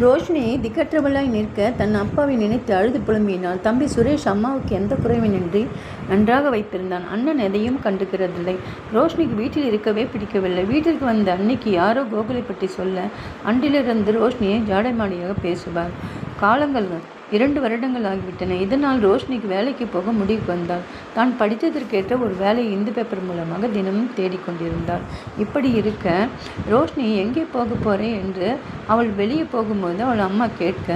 ரோஷினி திக்கற்றவளாய் நிற்க தன் அப்பாவை நினைத்து அழுது புலம்பினாள். தம்பி சுரேஷ் அம்மாவுக்கு எந்த குறைவினின்றி நன்றாக வைத்திருந்தான். அண்ணன் எதையும் கண்டுக்கிறதில்லை. ரோஷினிக்கு வீட்டில் இருக்கவே பிடிக்கவில்லை. வீட்டிற்கு வந்த அன்னைக்கு யாரோ கோகுலை பற்றி சொல்ல அன்றிலிருந்து ரோஷினியை ஜாடைமாடியாக பேசுவார் காலங்கள் இரண்டு வருடங்கள் ஆகிவிட்டன. இதனால் ரோஷினிக்கு வேலைக்கு போக முடிவுக்கு வந்தாள். தான் படித்ததற்கேற்ற ஒரு வேலையை இந்து பேப்பர் மூலமாக தினமும் தேடிக்கொண்டிருந்தாள் இப்படி இருக்க ரோஷினி எங்கே போக போகிறேன் என்று அவள் வெளியே போகும்போது அவள் அம்மா கேட்க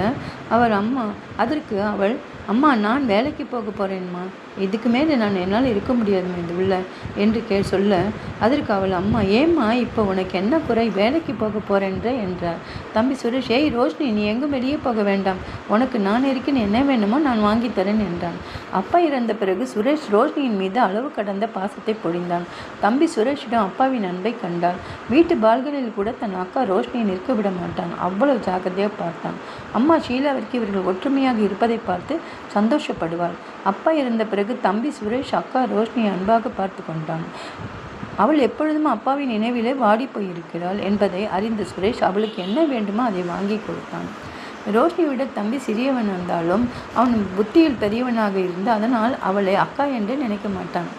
அவர் அம்மா அதற்கு அவள் அம்மா நான் வேலைக்கு போக போகிறேன்மா இதுக்கு மேலே நான் என்னால் இருக்க முடியாதுமா இந்த உள்ள என்று கே சொல்ல அதற்கு அவள் அம்மா ஏம்மா இப்போ உனக்கு என்ன குறை? வேலைக்கு போக போகிறேன்ற என்றார் தம்பி சுரேஷ் ஏய் ரோஷினி நீ எங்கும் வெளியே போக வேண்டாம். உனக்கு நான் இருக்கேன் என்ன வேணுமோ நான் வாங்கித் தரேன் என்றான். அப்பா இறந்த பிறகு சுரேஷ் ரோஷினியின் மீது அளவு கடந்த பாசத்தை பொழிந்தான். தம்பி சுரேஷிடம் அப்பாவின் அன்பை கண்டான் வீட்டு பால்கனியில் கூட தன் அக்கா ரோஷினியை நிற்க விட மாட்டான். அவ்வளவு ஜாக்கிரதையாக பார்த்தான். அம்மா ஷீலாவிற்கு இவர்கள் ஒற்றுமையாக இருப்பதை பார்த்து சந்தோஷப்படுவாள். அப்பா இறந்த பிறகு தம்பி சுரேஷ் அக்கா ரோஷினி அன்பாக பார்த்து கொண்டான். அவள் எப்பொழுதும் அப்பாவின் நினைவிலே வாடி போயிருக்கிறாள் என்பதை அறிந்த சுரேஷ் அவளுக்கு என்ன வேண்டுமோ அதை வாங்கி கொடுத்தான். ரோஷினி விட தம்பி சிறியவன் வந்தாலும் அவன் புத்தியில் பெரியவனாக இருந்து அதனால் அவளை அக்கா என்று நினைக்க மாட்டான்.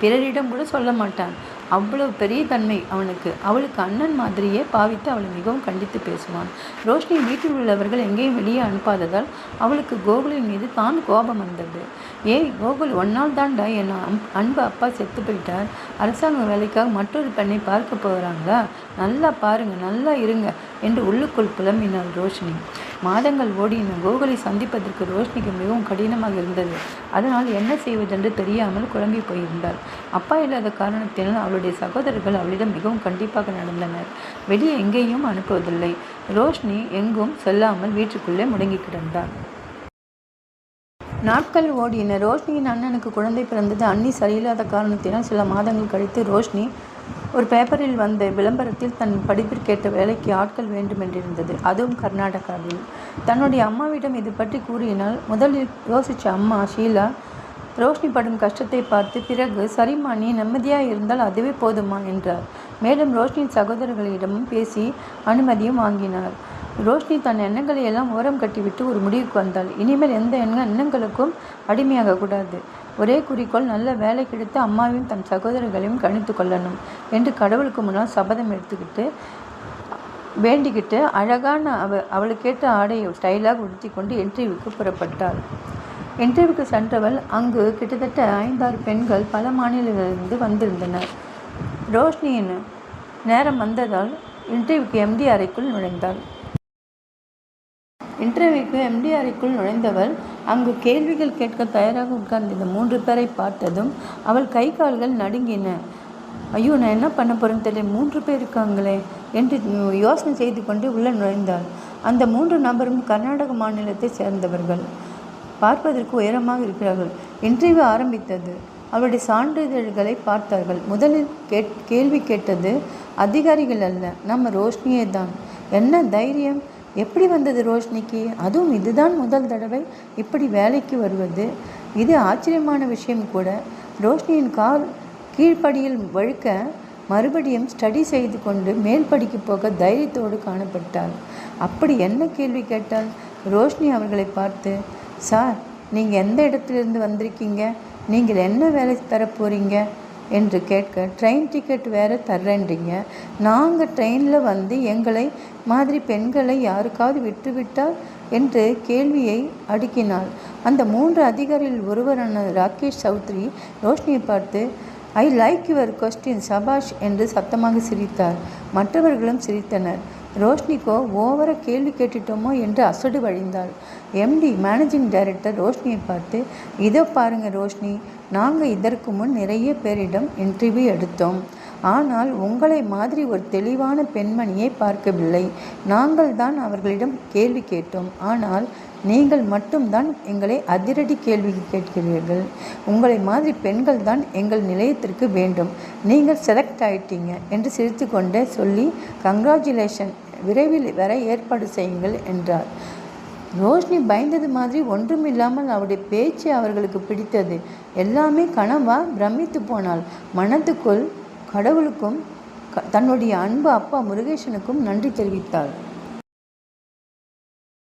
பிறரிடம் கூட சொல்ல மாட்டான். அவ்வளவு பெரிய தன்மை அவனுக்கு. அவளுக்கு அண்ணன் மாதிரியே பாவித்து அவளை மிகவும் கண்டித்து பேசுவான். ரோஷினி வீட்டில் உள்ளவர்கள் எங்கேயும் வெளியே அனுப்பாததால் அவளுக்கு கோகுலின் மீது தான் கோபம் வந்தது. ஏய் கோகுல் ஒன்னால் தான்டா என் அம்- அன்பு அப்பா செத்து போயிட்டார். அரசாங்க வேலைக்காக மற்றொரு பெண்ணை பார்க்க போகிறாங்களா நல்லா பாருங்க நல்லா இருங்க என்று உள்ளுக்குள் புலம்பினாள் ரோஷினி. மாதங்கள் ஓடின கோகுலை சந்திப்பதற்கு ரோஷினிக்கு மிகவும் கடினமாக இருந்தது. அதனால் என்ன செய்வதென்று தெரியாமல் குழம்பி போயிருந்தாள். அப்பா இல்லாத காரணத்தினால் அவள் அவளுடைய சகோதரர்கள் அவளிடம் மிகவும் கண்டிப்பாக நடந்தனர். வெளியே எங்கேயும் அனுப்புவதில்லை. ரோஷினி எங்கும் செல்லாமல் வீட்டுக்குள்ளே முடங்கி கிடந்தாள் நாட்கள் ஓடின. ரோஷினியின் அண்ணனுக்கு குழந்தை பிறந்தது அண்ணி சரியில்லாத காரணத்தினால் சில மாதங்கள் கழித்து ரோஷினி ஒரு பேப்பரில் வந்த விளம்பரத்தில் தன் படிப்பிற்கேற்ற வேலைக்கு ஆட்கள் வேண்டுமென்றிருந்தது. அதுவும் கர்நாடகாவில். தன்னுடைய அம்மாவிடம் இது பற்றி கூறினால் முதலில் யோசித்த அம்மா ஷீலா ரோஷினி படும் கஷ்டத்தை பார்த்து பிறகு சரிம்மா நீ நிம்மதியாக இருந்தால் அதுவே போதுமா என்றார். மேலும் ரோஷினியின் சகோதரர்களிடமும் பேசி அனுமதியும் வாங்கினார். ரோஷினி தன் எண்ணங்களை எல்லாம் ஓரம் கட்டிவிட்டு ஒரு முடிவுக்கு வந்தாள். இனிமேல் எந்த எண்ண எண்ணங்களுக்கும் அடிமையாக கூடாது. ஒரே குறிக்கோள் நல்ல வேலை கிடைத்து அம்மாவையும் தன் சகோதரர்களையும் கணித்து கொள்ளணும் என்று கடவுளுக்கு முன்னால் சபதம் எடுத்துக்கிட்டு வேண்டிக்கிட்டு அழகான அவ அவளுக்கேற்ற ஆடையை ஸ்டைலாக உடுத்தி கொண்டு என்ட்ரிவுக்கு புறப்பட்டாள். இன்டர்வியூக்கு சென்றவள் அங்கு கிட்டத்தட்ட ஐந்தாறு பெண்கள் பல மாநிலங்களிலிருந்து வந்திருந்தனர். ரோஷினியின் நேரம் வந்ததால் இன்டர்வியூக்கு எம்டி அறைக்குள் நுழைந்தாள். இன்டர்வியூக்கு எம்டி அறைக்குள் நுழைந்தவள் அங்கு கேள்விகள் கேட்க தயாராக உட்கார்ந்திருந்த மூன்று பேரை பார்த்ததும் அவள் கை கால்கள் நடுங்கின. ஐயோ நான் என்ன பண்ண போகிறேன்னு தெரியல மூன்று பேர் இருக்காங்களே என்று யோசனை செய்து கொண்டு உள்ளே நுழைந்தாள். அந்த மூன்று நபரும் கர்நாடக மாநிலத்தை சேர்ந்தவர்கள். பார்ப்பதற்கு உயரமாக இருக்கிறார்கள். இன்டர்வியூ ஆரம்பித்தது. அவருடைய சான்றிதழ்களை பார்த்தார்கள். முதலில் கேட் கேள்வி கேட்டது அதிகாரிகள் அல்ல நம்ம ரோஷினியே தான். என்ன தைரியம்? எப்படி வந்தது ரோஷினிக்கு? அதுவும் இதுதான் முதல் தடவை இப்படி வேலைக்கு வருவது. இது ஆச்சரியமான விஷயம் கூட. ரோஷினியின் கால் கீழ்ப்படியில் வழுக்க மறுபடியும் ஸ்டடி செய்து கொண்டு மேல் படிக்கு போக தைரியத்தோடு காணப்பட்டாள். அப்படி என்ன கேள்வி கேட்டால் ரோஷினி அவர்களை பார்த்து சார் நீங்கள் எந்த இடத்துலேருந்து வந்திருக்கீங்க? நீங்கள் என்ன வேலை தர போகிறீங்க என்று கேட்க ட்ரெயின் டிக்கெட் வேறு தர்றேன்றீங்க. நாங்கள் ட்ரெயினில் வந்து எங்களை மாதிரி பெண்களை யாருக்காவது விட்டுவிட்டால் என்று கேள்வியை அடுக்கினாள். அந்த மூன்று அதிகாரியில் ஒருவரான ராகேஷ் சௌத்ரி ரோஷினியை பார்த்து ஐ லைக் யுவர் கொஸ்டின் சபாஷ் என்று சத்தமாக சிரித்தார். மற்றவர்களும் சிரித்தனர். ரோஷினிக்கோ ஓவராக கேள்வி கேட்டுட்டோமோ என்று அசடு வழிந்தாள். எம்டி மேனேஜிங் டைரக்டர் ரோஷினியை பார்த்து இதை பாருங்கள் ரோஷினி நாங்கள் இதற்கு முன் நிறைய பேரிடம் இன்டர்வியூ எடுத்தோம். ஆனால் உங்களை மாதிரி ஒரு தெளிவான பெண்மணியை பார்க்கவில்லை. நாங்கள் தான் அவர்களிடம் கேள்வி கேட்டோம். ஆனால் நீங்கள் மட்டும்தான் எங்களை அதிரடி கேள்வி கேட்கிறீர்கள். உங்களை மாதிரி பெண்கள் தான் எங்கள் நிலையத்திற்கு வேண்டும். நீங்கள் செலக்ட் ஆயிட்டீங்க என்று சிரித்துக்கொண்டே சொல்லி கங்க்ராச்சுலேஷன் விரைவில் வர ஏற்பாடு செய்யுங்கள் என்றார். ரோஷினி பயந்தது மாதிரி ஒன்றுமில்லாமல் அவருடைய பேச்சு அவர்களுக்கு பிடித்தது. எல்லாமே கனவா பிரமித்து போனாள். மனத்துக்குள் கடவுளுக்கும் க- தன்னுடைய அன்பு அப்பா முருகேசனுக்கும் நன்றி தெரிவித்தாள்.